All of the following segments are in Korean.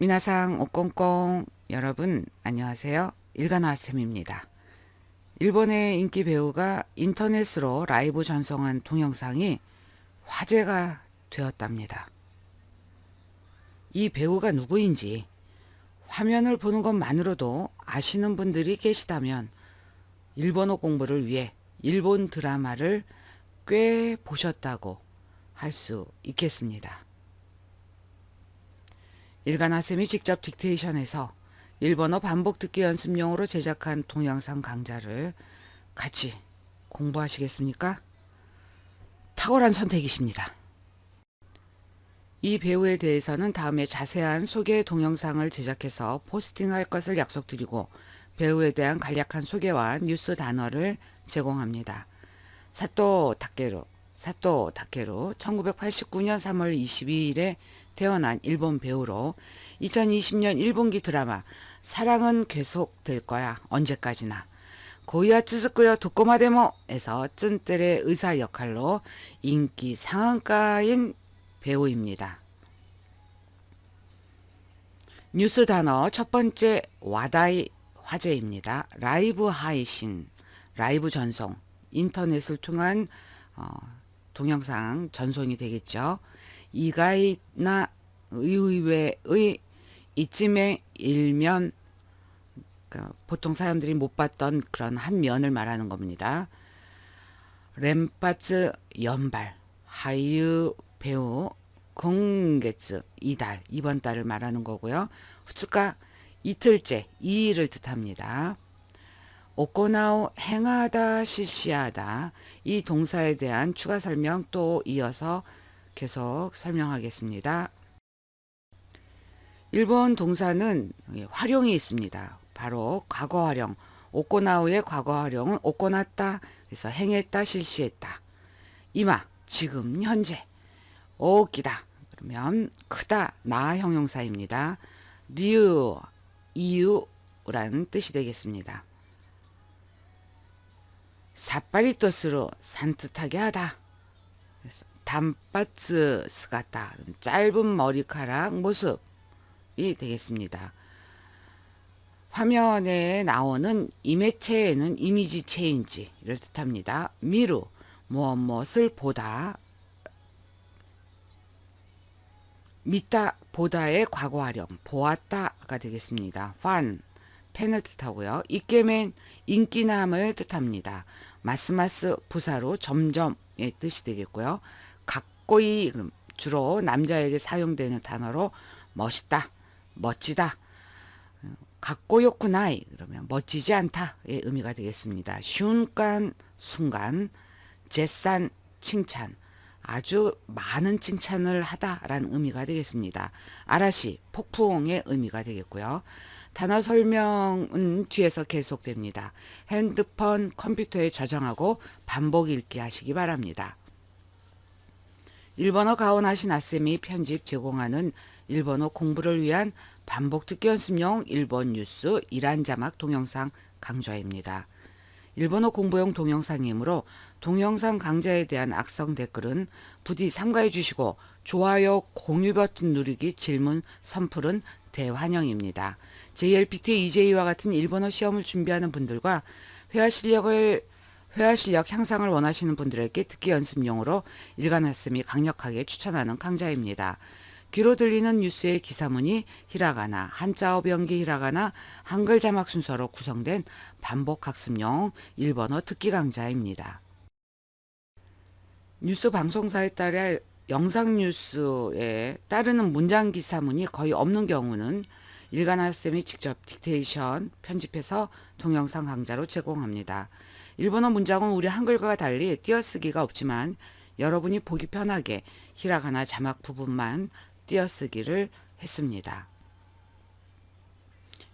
미나상 오꽁꽁 여러분 안녕하세요. 일간화쌤입니다. 일본의 인기 배우가 인터넷으로 라이브 전송한 동영상이 화제가 되었답니다. 이 배우가 누구인지 화면을 보는 것만으로도 아시는 분들이 계시다면 일본어 공부를 위해 일본 드라마를 꽤 보셨다고 할 수 있겠습니다. 일간화쌤이 직접 딕테이션해서 일본어 반복 듣기 연습용으로 제작한 동영상 강좌를 같이 공부하시겠습니까? 탁월한 선택이십니다. 이 배우에 대해서는 다음에 자세한 소개 동영상을 제작해서 포스팅할 것을 약속드리고 배우에 대한 간략한 소개와 뉴스 단어를 제공합니다. 사또 다케루, 사또 다케루 1989년 3월 22일에 태어난 일본 배우로 2020년 1분기 드라마 사랑은 계속될 거야 언제까지나 고이와 쯔즈꾸요 도꼬마데모에서 쭌떼의 의사 역할로 인기 상한가인 배우입니다. 뉴스 단어 첫 번째 와다이 화제입니다. 라이브 하이신, 라이브 전송, 인터넷을 통한 어, 동영상 전송이 되겠죠. 이가이나 의외의 이쯤의 일면 그러니까 보통 사람들이 못 봤던 그런 한 면을 말하는 겁니다. 렘파츠 연발 하이유 배우 공개츠 이달 이번 달을 말하는 거고요. 후츠가 이틀째 이일을 뜻합니다. 오코나오 행하다 실시하다 이 동사에 대한 추가 설명 또 이어서 계속 설명하겠습니다. 일본 동사는 활용이 있습니다. 바로 과거 활용. 오코나우의 과거 활용은 오코났다. 그래서 행했다, 실시했다. 이마, 지금, 현재. 오기다. 그러면 크다, 나 형용사입니다. 리유, 이유라는 뜻이 되겠습니다. 사파리 뜻으로 산뜻하게 하다. 그래서 단바츠 스가다. 짧은 머리카락 모습이 되겠습니다. 화면에 나오는 이매체에는 이미지 체인지를 뜻합니다. 미루, 무엇 무엇을 보다, 믿다, 보다의 과거 활용, 보았다가 되겠습니다. 판, 펜을 뜻하고요. 이게맨, 인기남을 뜻합니다. 마스마스, 부사로 점점의 뜻이 되겠고요. 각고이, 주로 남자에게 사용되는 단어로 멋있다, 멋지다, 갖고였구나이 그러면 멋지지 않다의 의미가 되겠습니다. 순간 순간 제산 칭찬 아주 많은 칭찬을 하다라는 의미가 되겠습니다. 아라시 폭풍의 의미가 되겠고요. 단어 설명은 뒤에서 계속됩니다. 핸드폰 컴퓨터에 저장하고 반복 읽기 하시기 바랍니다. 일본어 가온하신 아쌤이 편집 제공하는 일본어 공부를 위한 반복 듣기 연습용 일본 뉴스 이란 자막 동영상 강좌입니다. 일본어 공부용 동영상이므로 동영상 강좌에 대한 악성 댓글은 부디 삼가해 주시고 좋아요, 공유 버튼 누르기, 질문, 선풀은 대환영입니다. JLPT, EJ와 같은 일본어 시험을 준비하는 분들과 회화 실력을 회화 실력 향상을 원하시는 분들에게 듣기 연습용으로 일간하쌤이 강력하게 추천하는 강좌입니다. 귀로 들리는 뉴스의 기사문이 히라가나, 한자어 변기 히라가나, 한글 자막 순서로 구성된 반복 학습용 일본어 듣기 강좌입니다. 뉴스 방송사에 따라 영상 뉴스에 따르는 문장 기사문이 거의 없는 경우는 일간하쌤이 직접 딕테이션 편집해서 동영상 강좌로 제공합니다. 일본어 문장은 우리 한글과 달리 띄어쓰기가 없지만 여러분이 보기 편하게 히라가나 자막 부분만 띄어쓰기를 했습니다.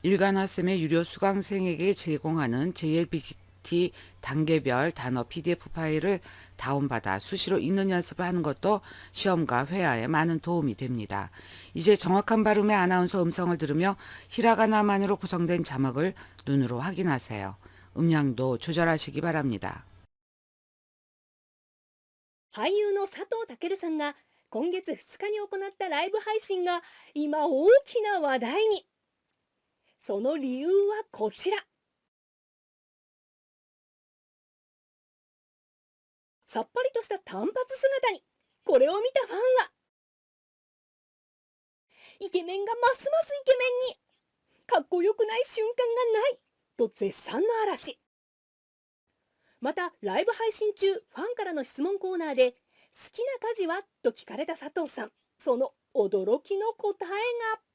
일간화쌤의 유료 수강생에게 제공하는 JLPT 단계별 단어 PDF 파일을 다운받아 수시로 읽는 연습을 하는 것도 시험과 회화에 많은 도움이 됩니다. 이제 정확한 발음의 아나운서 음성을 들으며 히라가나만으로 구성된 자막을 눈으로 확인하세요. 음량도 조절하시기 바랍니다. 俳優の佐藤健さんが 今月2日に行ったライブ配信が今大きな話題に。その理由はこちら。さっぱりとした短髪姿に、これを見たファンは、イケメンがますますイケメンに、かっこよくない瞬間がない、 と絶賛の嵐。また、ライブ配信中、ファンからの質問コーナーで、好きな家事は？と聞かれた佐藤さん。その驚きの答えが。